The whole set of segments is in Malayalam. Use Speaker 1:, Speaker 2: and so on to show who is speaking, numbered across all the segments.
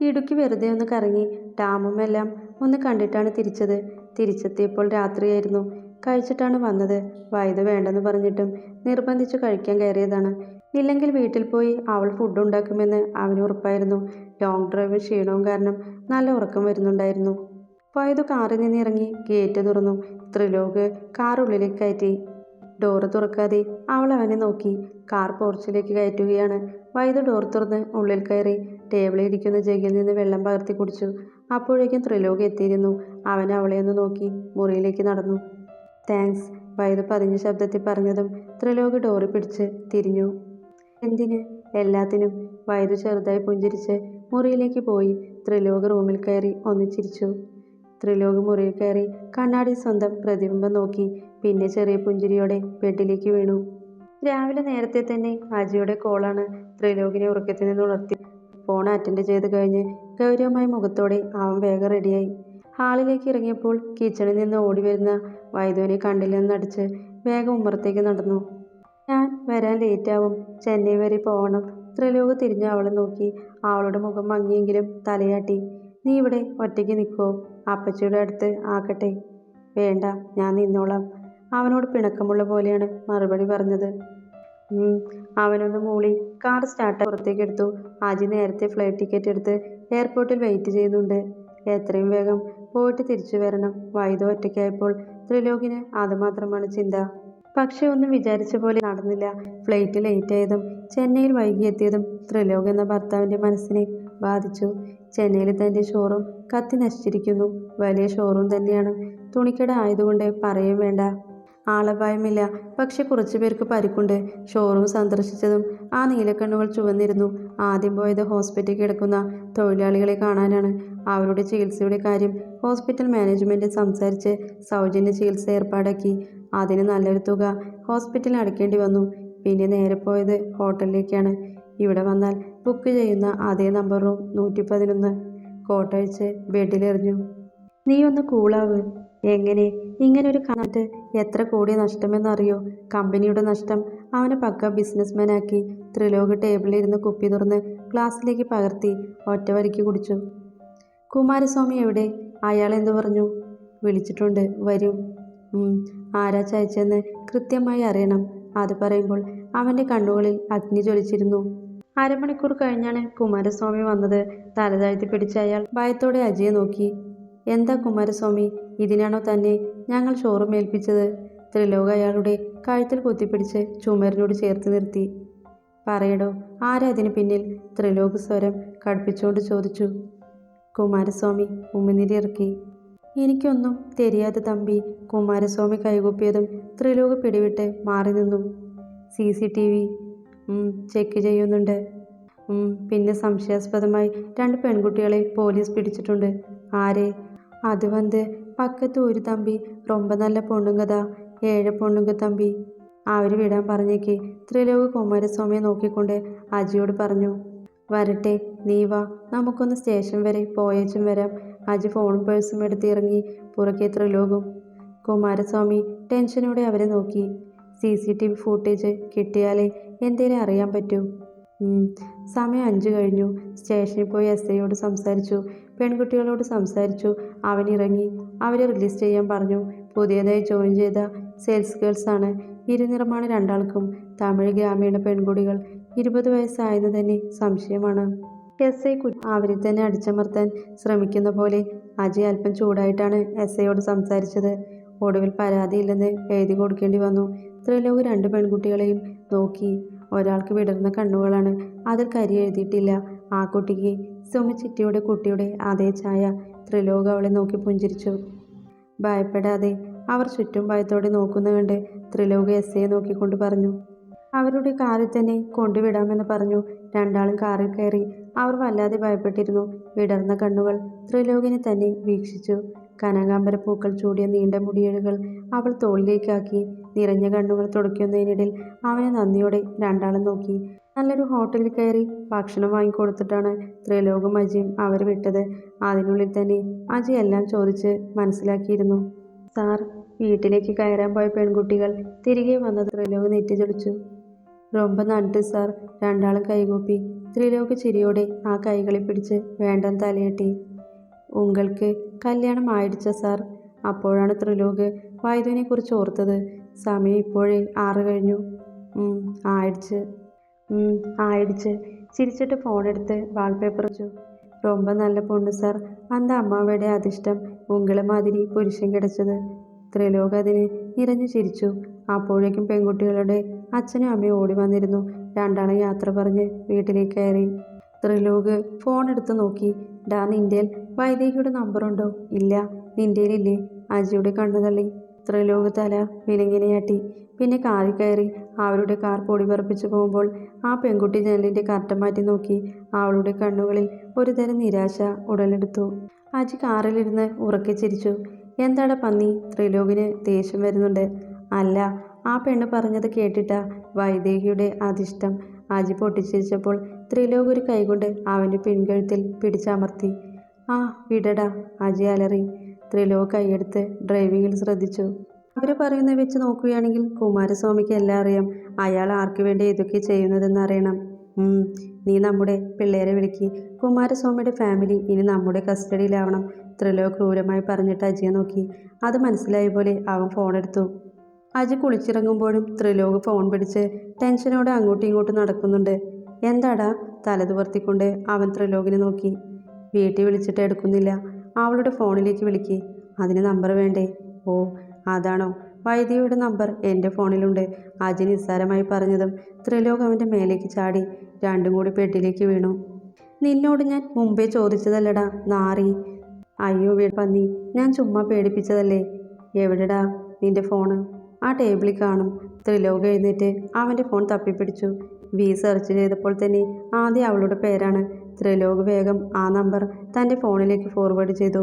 Speaker 1: ഇടുക്കി വെറുതെ ഒന്ന് കറങ്ങി ഡാമും എല്ലാം ഒന്ന് കണ്ടിട്ടാണ് തിരിച്ചത്. തിരിച്ചെത്തിയപ്പോൾ രാത്രിയായിരുന്നു. കഴിച്ചിട്ടാണ് വന്നത്. വയത് വേണ്ടെന്ന് പറഞ്ഞിട്ടും നിർബന്ധിച്ചു കഴിക്കാൻ കയറിയതാണ്. ഇല്ലെങ്കിൽ വീട്ടിൽ പോയി അവൾ ഫുഡ് ഉണ്ടാക്കുമെന്ന് അവന് ഉറപ്പായിരുന്നു. ലോങ് ഡ്രൈവ് ക്ഷീണവും കാരണം നല്ല ഉറക്കം വരുന്നുണ്ടായിരുന്നു. വയതു കാറിൽ നിന്ന് ഇറങ്ങി ഗേറ്റ് തുറന്നു. ത്രിലോക് കാറുള്ളിലേക്ക് കയറ്റി. ഡോറ് തുറക്കാതെ അവൾ അവനെ നോക്കി. കാർ പോർച്ചിലേക്ക് കയറ്റുകയാണ്. വൈദ്യ ഡോർ തുറന്ന് ഉള്ളിൽ കയറി ടേബിളിൽ ഇരിക്കുന്ന ജഗിൽ നിന്ന് വെള്ളം പകർത്തി കുടിച്ചു. അപ്പോഴേക്കും ത്രിലോക് എത്തിയിരുന്നു. അവൻ അവളെ ഒന്ന് നോക്കി മുറിയിലേക്ക് നടന്നു. താങ്ക്സ് വൈദ്യ പതിഞ്ഞ ശബ്ദത്തിൽ പറഞ്ഞതും ത്രിലോക് ഡോറി പിടിച്ച് തിരിഞ്ഞു. എന്തിന്? എല്ലാത്തിനും വൈദ്യു ചെറുതായി പുഞ്ചിരിച്ച് മുറിയിലേക്ക് പോയി ത്രിലോക് റൂമിൽ കയറി ഒന്നിച്ചിരിച്ചു ത്രിലോക് മുറിയിൽ കയറി കണ്ണാടി സ്വന്തം പ്രതിബിംബം നോക്കി പിന്നെ ചെറിയ പുഞ്ചിരിയോടെ ബെഡിലേക്ക് വീണു. രാവിലെ നേരത്തെ തന്നെ അജിയുടെ കോളാണ് ത്രിലോകിനെ ഉറക്കത്തിൽ നിന്ന് ഉണർത്തി. ഫോൺ അറ്റൻഡ് ചെയ്ത് കഴിഞ്ഞ് ഗൗരവമായ മുഖത്തോടെ അവൻ വേഗം റെഡിയായി. ഹാളിലേക്ക് ഇറങ്ങിയപ്പോൾ കിച്ചണിൽ നിന്ന് ഓടി വരുന്ന കണ്ടില്ലെന്ന് നടിച്ച് വേഗം ഉമ്മറത്തേക്ക് നടന്നു. ഞാൻ വരാൻ ലേറ്റാവും ചെന്നൈ വരെ പോകണം ത്രിലോക് തിരിഞ്ഞ് അവളെ നോക്കി. അവളുടെ മുഖം മങ്ങിയെങ്കിലും തലയാട്ടി. നീ ഇവിടെ ഒറ്റയ്ക്ക് നിൽക്കോ അപ്പച്ചിയുടെ അടുത്ത് ആക്കട്ടെ. വേണ്ട. ഞാൻ നിന്നോളാം. അവനോട് പിണക്കമുള്ള പോലെയാണ് മറുപടി പറഞ്ഞത്. അവനൊന്ന് മൂളി. കാർ സ്റ്റാർട്ട് പുറത്തേക്ക് എടുത്തു. ആജി നേരത്തെ ഫ്ലൈറ്റ് ടിക്കറ്റ് എടുത്ത് എയർപോർട്ടിൽ വെയിറ്റ് ചെയ്യുന്നുണ്ട് എത്രയും വേഗം പോയിട്ട് തിരിച്ചു വരണം. വൈദ്യ ഒറ്റയ്ക്കായപ്പോൾ ത്രിലോകിന് അതുമാത്രമാണ് ചിന്ത. പക്ഷെ ഒന്നും വിചാരിച്ച പോലെ നടന്നില്ല. ഫ്ലൈറ്റ് ലേറ്റ് ആയതും ചെന്നൈയിൽ വൈകിയെത്തിയതും ത്രിലോക് എന്ന ഭർത്താവിന്റെ മനസ്സിനെ ബാധിച്ചു. ചെന്നൈയിൽ തന്റെ ഷോറൂം കത്തി നശിച്ചിരിക്കുന്നു. വലിയ ഷോറൂം തന്നെയാണ്. തുണിക്കട ആയതുകൊണ്ട് പറയും വേണ്ട. ആളപായമില്ല. പക്ഷെ കുറച്ചു പേർക്ക് പരിക്കുണ്ട്. ഷോറൂം സന്ദർശിച്ചതും ആ നീലക്കണ്ണുകൾ ചുവന്നിരുന്നു. ആദ്യം പോയത് ഹോസ്പിറ്റലിൽ കിടക്കുന്ന തൊഴിലാളികളെ കാണാനാണ്. അവരുടെ ചികിത്സയുടെ കാര്യം ഹോസ്പിറ്റൽ മാനേജ്മെന്റ് സംസാരിച്ച് സൗജന്യ ചികിത്സ ഏർപ്പാടാക്കി. അതിന് നല്ലൊരു തുക ഹോസ്പിറ്റലിൽ അടയ്ക്കേണ്ടി വന്നു. പിന്നെ നേരെ പോയത് ഹോട്ടലിലേക്കാണ്. ഇവിടെ വന്നാൽ ബുക്ക് ചെയ്യുന്ന അതേ നമ്പർ റൂം നൂറ്റി പതിനൊന്ന് കോട്ടഴിച്ച് ബെഡിലെറിഞ്ഞു. നീ ഒന്ന് കൂളാവ്. എങ്ങനെ? ഇങ്ങനെ ഒരു കണറ്റ് എത്ര കോടി നഷ്ടമെന്നറിയോ? കമ്പനിയുടെ നഷ്ടം അവനെ പക്ക ബിസിനസ്മാനാക്കി ത്രിലോക് ടേബിളിലിരുന്ന് കുപ്പി തുറന്ന് ഗ്ലാസ്സിലേക്ക് പകർത്തി ഒറ്റവരിക്ക് കുടിച്ചു. കുമാരസ്വാമി എവിടെ? അയാൾ എന്തു പറഞ്ഞു? വിളിച്ചിട്ടുണ്ട്. വരും. ആരാ ചയച്ചെന്ന് കൃത്യമായി അറിയണം. അത് പറയുമ്പോൾ അവന്റെ കണ്ണുകളിൽ അഗ്നി ജ്വലിച്ചിരുന്നു. അരമണിക്കൂർ കഴിഞ്ഞാണ് കുമാരസ്വാമി വന്നത്. തലതാഴ്ത്തി പിടിച്ച അയാൾ ഭയത്തോടെ അജയെ നോക്കി. എന്താ കുമാരസ്വാമി? ഇതിനാണോ തന്നെ ഞങ്ങൾ ഷോറും ഏൽപ്പിച്ചത്? ത്രിലോക അയാളുടെ കഴുത്തിൽ കുത്തിപ്പിടിച്ച് ചുമരിനോട് ചേർത്ത് നിർത്തി. പറയടോ ആരാ അതിന് പിന്നിൽ? ത്രിലോക സ്വരം കടുപ്പിച്ചുകൊണ്ട് ചോദിച്ചു. കുമാരസ്വാമി ഉമ്മിനിരി ഇറക്കി. എനിക്കൊന്നും തെരിയാതെ തമ്പി കുമാരസ്വാമി കൈകൊപ്പിയതും ത്രിലോക പിടിവിട്ട് മാറി നിന്നു. C C T V check ചെയ്യുന്നുണ്ട്. പിന്നെ സംശയാസ്പദമായി രണ്ട് പെൺകുട്ടികളെ പോലീസ് പിടിച്ചിട്ടുണ്ട്. ആരെ? അത് വന്ന് പക്കത്ത് ഒരു തമ്പി ரொம்ப നല്ല പൊണ്ണുങ്കതാ ഏഴ് പൊണ്ണുങ്ക തമ്പി അവർ വിടാൻ പറഞ്ഞേക്ക് ത്രിലോക് കുമാരസ്വാമിയെ നോക്കിക്കൊണ്ട് അജിയോട് പറഞ്ഞു വരട്ടെ നീ വാ നമുക്കൊന്ന് സ്റ്റേഷൻ വരെ പോയേച്ചും വരാം അജി ഫോണും പേഴ്സും എടുത്ത് ഇറങ്ങി പുറകെ ത്രിലോകും കുമാരസ്വാമി ടെൻഷനോടെ അവരെ നോക്കി C C T V footage കിട്ടിയാലേ എന്തേലും അറിയാൻ പറ്റൂ ഉം, സമയം അഞ്ചു കഴിഞ്ഞു. സ്റ്റേഷനിൽ പോയി എസ് ഐയോട് സംസാരിച്ചു. പെൺകുട്ടികളോട് സംസാരിച്ചു. അവൻ ഇറങ്ങി. അവരെ റിലീസ് ചെയ്യാൻ പറഞ്ഞു. പുതിയതായി ജോയിൻ ചെയ്ത സെയിൽസ് ഗേൾസ് ആണ്. ഇരുനിറമാണ് രണ്ടാൾക്കും. തമിഴ് ഗ്രാമീണ പെൺകുട്ടികൾ ഇരുപത് വയസ്സായെന്ന് തന്നെ സംശയമാണ്. എസ് ഐ അവരെ തന്നെ അടിച്ചമർത്താൻ ശ്രമിക്കുന്ന പോലെ അജി അല്പം ചൂടായിട്ടാണ് എസ് ഐയോട് സംസാരിച്ചത്. ഒടുവിൽ പരാതിയില്ലെന്ന് എഴുതി കൊടുക്കേണ്ടി വന്നു. ത്രിലോക് രണ്ട് പെൺകുട്ടികളെയും നോക്കി. ഒരാൾക്ക് വിടർന്ന കണ്ണുകളാണ് അതിൽ കരി എഴുതിയിട്ടില്ല. ആ കുട്ടിക്ക് സുമി ചിറ്റിയുടെ കുട്ടിയുടെ അതേ ചായ ത്രിലോക അവളെ നോക്കി പുഞ്ചിരിച്ചു. ഭയപ്പെടാതെ അവർ ചുറ്റും ഭയത്തോടെ നോക്കുന്ന കണ്ട് ത്രിലോക എസ് എ നോക്കിക്കൊണ്ട് പറഞ്ഞു. അവരുടെ കാറിൽ തന്നെ കൊണ്ടുവിടാമെന്ന് പറഞ്ഞു. രണ്ടാളും കാറിൽ കയറി അവർ വല്ലാതെ ഭയപ്പെട്ടിരുന്നു. വിടർന്ന കണ്ണുകൾ ത്രിലോകിനെ തന്നെ വീക്ഷിച്ചു. കനകാംബരപ്പൂക്കൾ ചൂടിയ നീണ്ട മുടിയിഴകൾ അവൾ തോളിലേക്കാക്കി നിറഞ്ഞ കണ്ണുകൾ തുടയ്ക്കുന്നതിനിടയിൽ അവനെ നന്ദിയോടെ രണ്ടാളും നോക്കി. നല്ലൊരു ഹോട്ടലിൽ കയറി ഭക്ഷണം വാങ്ങിക്കൊടുത്തിട്ടാണ് ത്രിലോകം അജിയും അവർ വിട്ടത്. അതിനുള്ളിൽ തന്നെ അജി എല്ലാം ചോദിച്ച് മനസ്സിലാക്കിയിരുന്നു. സാർ വീട്ടിലേക്ക് കയറാൻ പോയ പെൺകുട്ടികൾ തിരികെ വന്ന ത്രിലോക് നെറ്റിച്ചൊടിച്ചു രൊമ്പ നട്ട് സാർ രണ്ടാളും കൈകൂപ്പി. ത്രിലോക ചിരിയോടെ ആ കൈകളെ പിടിച്ച് വേണ്ടം തലയെട്ടി. ഉങ്ങൾക്ക് കല്യാണം ആയിടിച്ച സാർ അപ്പോഴാണ് ത്രിലോക് വൈദ്യുവിനെക്കുറിച്ച് ഓർത്തത് സമയം ഇപ്പോഴേ ആറ് കഴിഞ്ഞു ഉം, ആയിടിച്ച് ഉം, ആയിടിച്ച് ചിരിച്ചിട്ട് ഫോണെടുത്ത് വാൾപേപ്പർ വെച്ചു ரொம்ப நல்ல பொண்ணு സാർ அந்த അമ്മാവയുടെ അതിഷ്ടം ഉങ്ങളെ മാതിരി പുരുഷൻ കിടച്ചത് ത്രിലോക് അതിന് നിറഞ്ഞു ചിരിച്ചു അപ്പോഴേക്കും പെൺകുട്ടികളുടെ അച്ഛനും അമ്മയും ഓടി വന്നിരുന്നു രണ്ടാളും യാത്ര പറഞ്ഞ് വീട്ടിലേക്ക് കയറി ത്രിലോക് ഫോൺ എടുത്ത് നോക്കി ഡാ നിൻ്റെൽ വൈദേഹിയുടെ നമ്പറുണ്ടോ? ഇല്ല. നിന്റെയിലില്ലേ അജിയുടെ കണ്ണു തള്ളി. ഇത്ര ലോകത്തല വിലങ്ങിനെയാട്ടി പിന്നെ കാറിൽ കയറി അവരുടെ കാർ പൊടി പറപ്പിച്ചു പോകുമ്പോൾ ആ പെൺകുട്ടി ജനലിന്റെ കർട്ടൻ മാറ്റി നോക്കി. അവളുടെ കണ്ണുകളിൽ ഒരുതരം നിരാശ ഉടലെടുത്തു. അജി കാറിലിരുന്ന് ഉറക്കെ ചിരിച്ചു. എന്താടാ പന്നി? ത്രിലോകിന് ദേഷ്യം വരുന്നുണ്ട്. അല്ല. ആ പെണ്ണ് പറഞ്ഞത് കേട്ടിട്ട. വൈദേഹിയുടെ അതിഷ്ടം അജി പൊട്ടിച്ചിരിച്ചപ്പോൾ ത്രിലോക് ഒരു കൈകൊണ്ട് അവന്റെ പിൻകഴുത്തിൽ പിടിച്ചമർത്തി. ആ വിടടാ അജയ് അലറി. ത്രിലോക് കൈയെടുത്ത് ഡ്രൈവിങ്ങിൽ ശ്രദ്ധിച്ചു. അവർ പറയുന്നത് വെച്ച് നോക്കുകയാണെങ്കിൽ കുമാരസ്വാമിക്ക് എല്ലാം അറിയാം. അയാൾ ആർക്കു വേണ്ടി ഇതൊക്കെ ചെയ്യുന്നതെന്ന് അറിയണം. നീ നമ്മുടെ പിള്ളേരെ വിളിക്ക്. കുമാരസ്വാമിയുടെ ഫാമിലി ഇനി നമ്മുടെ കസ്റ്റഡിയിലാവണം. ത്രിലോ ക്രൂരമായി പറഞ്ഞിട്ട് അജിയെ നോക്കി. അത് മനസ്സിലായ പോലെ അവൻ ഫോണെടുത്തു. അജി കുളിച്ചിറങ്ങുമ്പോഴും ത്രിലോക് ഫോൺ പിടിച്ച് ടെൻഷനോടെ അങ്ങോട്ടും ഇങ്ങോട്ടും നടക്കുന്നുണ്ട്. എന്താടാ തലതുവർത്തിക്കൊണ്ട് അവൻ ത്രിലോകിനെ നോക്കി. വീട്ടിൽ വിളിച്ചിട്ട് എടുക്കുന്നില്ല. അവളുടെ ഫോണിലേക്ക് വിളിക്ക്. അതിന് നമ്പർ വേണ്ടേ? ഓ അതാണോ. വൈദ്യയുടെ നമ്പർ എന്റെ ഫോണിലുണ്ട്. അജി നിസ്സാരമായി പറഞ്ഞതും ത്രിലോക് അവന്റെ മേലേക്ക് ചാടി രണ്ടും കൂടി പെട്ടിലേക്ക് വീണു. നിന്നോട് ഞാൻ മുമ്പേ ചോദിച്ചതല്ലടാ നാറി. അയ്യോ വീ പന്നി ഞാൻ ചുമ്മാ പേടിപ്പിച്ചതല്ലേ? എവിടെടാ നിന്റെ ഫോണ്? ആ ടേബിളിൽ കാണും. ത്രിലോക എഴുന്നേറ്റ് അവന്റെ ഫോൺ തപ്പിപ്പിടിച്ചു. വി സെർച്ച് ചെയ്തപ്പോൾ തന്നെ ആദ്യം അവളുടെ പേരാണ് ത്രിലോക് വേഗം ആ നമ്പർ തന്റെ ഫോണിലേക്ക് ഫോർവേഡ് ചെയ്തു.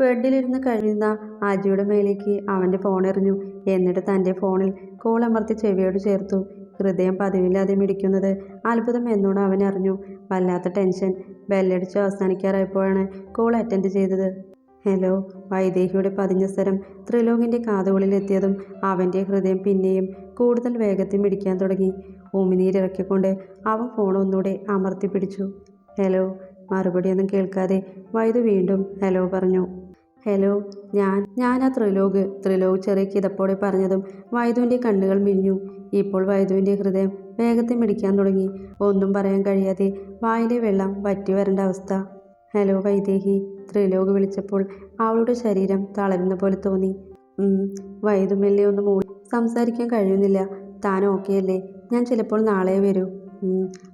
Speaker 1: ബെഡിലിരുന്ന് കഴിയുന്ന അജിയുടെ മേലേക്ക് അവന്റെ ഫോൺ എറിഞ്ഞു. എന്നിട്ട് തന്റെ ഫോണിൽ കോൾ അമർത്തി ചെവിയോട് ചേർത്തു. ഹൃദയം പതിവില്ലാതെ മിടിക്കുന്നത് അത്ഭുതം എന്നോട് അവൻ അറിഞ്ഞു. വല്ലാത്ത ടെൻഷൻ ബെല്ലടിച്ച് അവസാനിക്കാറായപ്പോഴാണ് കോൾ അറ്റൻഡ് ചെയ്തത്. ഹലോ വൈദേഹിയുടെ പതിഞ്ഞ സ്വരം ത്രിലോകിന്റെ കാതുകളിലെത്തിയതും അവന്റെ ഹൃദയം പിന്നെയും കൂടുതൽ വേഗത്തിൽ മിടിക്കാൻ തുടങ്ങി. ഉമിനീരിറക്കിക്കൊണ്ട് അവൻ ഫോൺ ഒന്നുകൂടെ അമർത്തി പിടിച്ചു. ഹലോ മറുപടിയൊന്നും കേൾക്കാതെ വൈദു വീണ്ടും ഹലോ പറഞ്ഞു. ഹലോ ഞാൻ ഞാൻ ആ ത്രിലോക് ത്രിലോക് ചെറിയ കിതപ്പോടെ പറഞ്ഞതും വൈദുവിന്റെ കണ്ണുകൾ മിഞ്ഞു. ഇപ്പോൾ വൈദുവിന്റെ ഹൃദയം വേഗത്തിൽ മിടിക്കാൻ തുടങ്ങി. ഒന്നും പറയാൻ കഴിയാതെ വായിലെ വെള്ളം വറ്റി വരേണ്ട അവസ്ഥ. ഹലോ വൈദേഹി. ത്രിലോക് വിളിച്ചപ്പോൾ അവളുടെ ശരീരം തളരുന്ന പോലെ തോന്നി. വൈദുമെല്ലെ ഒന്ന് മൂളി സംസാരിക്കാൻ കഴിയുന്നില്ല. താൻ ഓക്കെ അല്ലേ? ഞാൻ ചിലപ്പോൾ നാളെ വരൂ.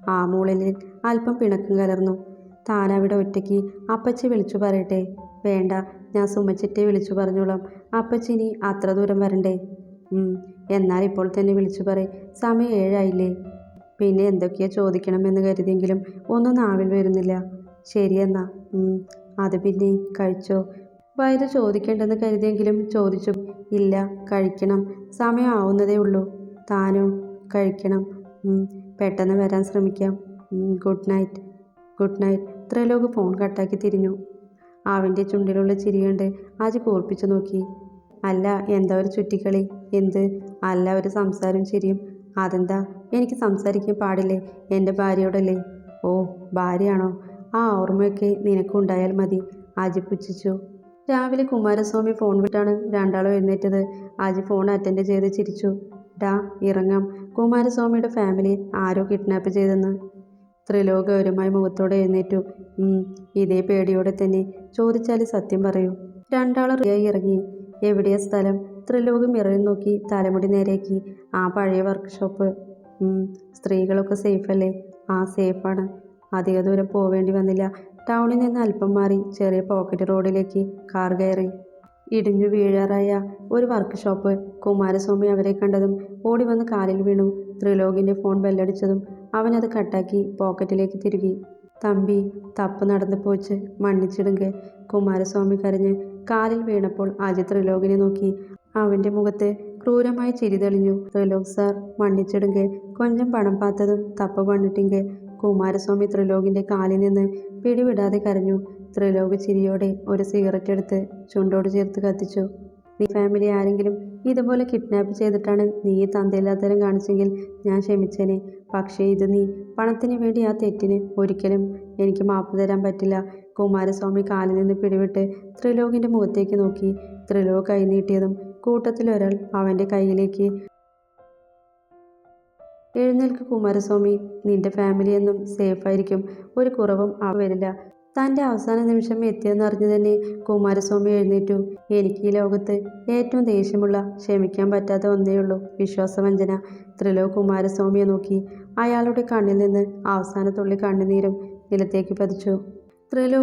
Speaker 1: ആ മൂളലിൽ അല്പം പിണക്കം കലർന്നു. താനവിടെ ഒറ്റയ്ക്ക് അപ്പച്ചി വിളിച്ചു പറയട്ടെ. വേണ്ട ഞാൻ സുമച്ചിറ്റെ വിളിച്ചു പറഞ്ഞോളാം. അപ്പച്ചി ഇനി അത്ര ദൂരം വരണ്ടേ? എന്നാൽ ഇപ്പോൾ തന്നെ വിളിച്ചു പറയും. സമയം ഏഴായില്ലേ? പിന്നെ എന്തൊക്കെയോ ചോദിക്കണമെന്ന് കരുതിയെങ്കിലും ഒന്നും നാവിൽ വരുന്നില്ല. ശരിയെന്നാ അത് പിന്നെ കഴിച്ചോ? വൈദ്യ ചോദിക്കേണ്ടെന്ന് കരുതിയെങ്കിലും ചോദിച്ചു. ഇല്ല കഴിക്കണം. സമയം ആവുന്നതേ ഉള്ളൂ. താനോ കഴിക്കണം. പെട്ടെന്ന് വരാൻ ശ്രമിക്കാം. Good night good night Trilok phone കട്ടാക്കി തിരിഞ്ഞു. ആവിന്റെ ചുണ്ടിലുള്ള ചിരി കണ്ട് ആജി കൂർപ്പിച്ചു നോക്കി. അല്ല എന്താ ഒരു ചുറ്റിക്കളി? എന്ത്? അല്ല ഒരു സംസാരം ചിരിയും. അതെന്താ? എനിക്ക് സംസാരിക്കാൻ പാടില്ലേ? എന്റെ ഭാര്യയോടല്ലേ? ഓ ഭാര്യയാണോ? ആ ഓർമ്മയൊക്കെ നിനക്കുണ്ടായാൽ മതി. ആജി പുച്ഛിച്ചു. രാവിലെ കുമാരസ്വാമി ഫോൺ വിട്ടാണ് രണ്ടാളും എഴുന്നേറ്റത്. ആജി ഫോൺ അറ്റൻഡ് ചെയ്ത് ചിരിച്ചു. ഡാ ഇറങ്ങാം. കുമാരസ്വാമിയുടെ ഫാമിലി ആരോ കിഡ്നാപ്പ് ചെയ്തെന്ന്. ത്രിലോക ഒരുമായി മുഖത്തോടെ എഴുന്നേറ്റു. ഇതേ പേടിയോടെ തന്നെ ചോദിച്ചാൽ സത്യം പറയൂ. രണ്ടാളും റിയായി ഇറങ്ങി. എവിടെയാ സ്ഥലം? ത്രിലോകം ഇറങ്ങി നോക്കി തലമുടി നേരെയാക്കി. ആ പഴയ വർക്ക്ഷോപ്പ്. സ്ത്രീകളൊക്കെ സേഫല്ലേ ആ സേഫാണ് അധിക ദൂരം പോവേണ്ടി വന്നില്ല. ടൗണിൽ നിന്ന് അല്പം മാറി ചെറിയ പോക്കറ്റ് റോഡിലേക്ക് കാർ കയറി. ഇടിഞ്ഞു വീഴാറായ ഒരു വർക്ക്ഷോപ്പ് കുമാരസ്വാമി അവരെ കണ്ടതും ഓടി വന്ന് കാലിൽ വീണു. ത്രിലോകിന്റെ ഫോൺ ബെല്ലടിച്ചതും അവനത് കട്ടാക്കി പോക്കറ്റിലേക്ക് തിരുകി. തമ്പി തപ്പ് നടന്നു പോച്ച് മണ്ണിച്ചിടുങ്ക. കുമാരസ്വാമി കരഞ്ഞ് കാലിൽ വീണപ്പോൾ അജിത് ത്രിലോകിനെ നോക്കി. അവന്റെ മുഖത്ത് ക്രൂരമായി ചിരി തെളിഞ്ഞു. ത്രിലോക് സാർ മണ്ണിച്ചിടുങ്ക. കൊഞ്ചം പണം പാത്തതും തപ്പ് പണിട്ടിങ്ക കുമാരസ്വാമി ത്രിലോകിന്റെ കാലിൽ നിന്ന് പിടിവിടാതെ കരഞ്ഞു. ത്രിലോക് ചിരിയോടെ ഒരു സിഗരറ്റ് എടുത്ത് ചുണ്ടോട് ചേർത്ത് കത്തിച്ചു. നീ ഫാമിലി ആരെങ്കിലും ഇതുപോലെ കിഡ്നാപ്പ് ചെയ്തിട്ടാണ് നീ തന്തയില്ലാത്തരം കാണിച്ചെങ്കിൽ ഞാൻ ക്ഷമിച്ചേനെ. പക്ഷേ ഇത് നീ പണത്തിന് വേണ്ടി ആ തെറ്റിന് ഒരിക്കലും എനിക്ക് മാപ്പ് തരാൻ പറ്റില്ല. കുമാരസ്വാമി കാലിൽ നിന്ന് പിടിവിട്ട് ത്രിലോകിന്റെ മുഖത്തേക്ക് നോക്കി. ത്രിലോക് കൈ നീട്ടിയതും കൂട്ടത്തിലൊരാൾ അവന്റെ കയ്യിലേക്ക് എഴുന്നേൽക്ക് കുമാരസ്വാമി നിന്റെ ഫാമിലി എന്നും സേഫായിരിക്കും ഒരു കുറവും അവരില്ല വരില്ല തന്റെ അവസാന നിമിഷം എത്തിയെന്ന് അറിഞ്ഞു തന്നെ കുമാരസ്വാമി എഴുന്നേറ്റു. എനിക്ക് ഈ ലോകത്ത് ഏറ്റവും ദേഷ്യമുള്ള ക്ഷമിക്കാൻ പറ്റാത്ത ഒന്നേയുള്ളൂ വിശ്വാസവഞ്ചന. ത്രിലോ കുമാരസ്വാമിയെ നോക്കി അയാളുടെ കണ്ണിൽ നിന്ന് അവസാന തുള്ളി കണ്ണുനീരും നിലത്തേക്ക് പതിച്ചു. ത്രിലോ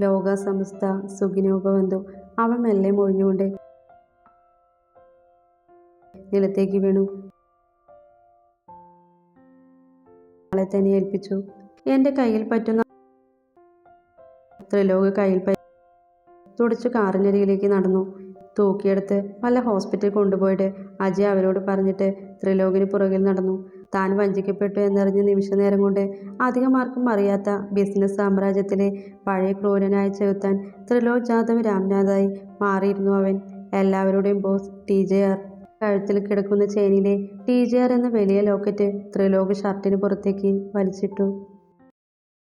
Speaker 1: ലോക സമസ്ത സുഖിനോപവന്തു അവ മെല്ലെ മൊഴിഞ്ഞുകൊണ്ട് നിലത്തേക്ക് വീണു. ആളെ തന്നെ ഏൽപ്പിച്ചു. എന്റെ കയ്യിൽ പറ്റുന്ന ത്രിലോക കയ്യിൽ തുടച്ച് കാറിനരിയിലേക്ക് നടന്നു. തൂക്കിയെടുത്ത് വല്ല ഹോസ്പിറ്റലിൽ കൊണ്ടുപോയിട്ട് അജയ് അവരോട് പറഞ്ഞിട്ട് ത്രിലോകിന് പുറകിൽ നടന്നു. താൻ വഞ്ചിക്കപ്പെട്ടു എന്നറിഞ്ഞ നിമിഷ നേരം കൊണ്ട് അധികം ആർക്കും അറിയാത്ത ബിസിനസ് സാമ്രാജ്യത്തിലെ പഴയ ക്രൂരനായ ചെലുത്താൻ ത്രിലോക് ജാദവ് രാംനാഥായി മാറിയിരുന്നു അവൻ. എല്ലാവരുടെയും ബോസ് ടി ജെ ആർ. കഴുത്തിൽ കിടക്കുന്ന ചെയിനിലെ ടി ആർ എന്ന വലിയ ലോക്കറ്റ് ത്രിലോക് ഷർട്ടിന് പുറത്തേക്ക് വലിച്ചിട്ടു.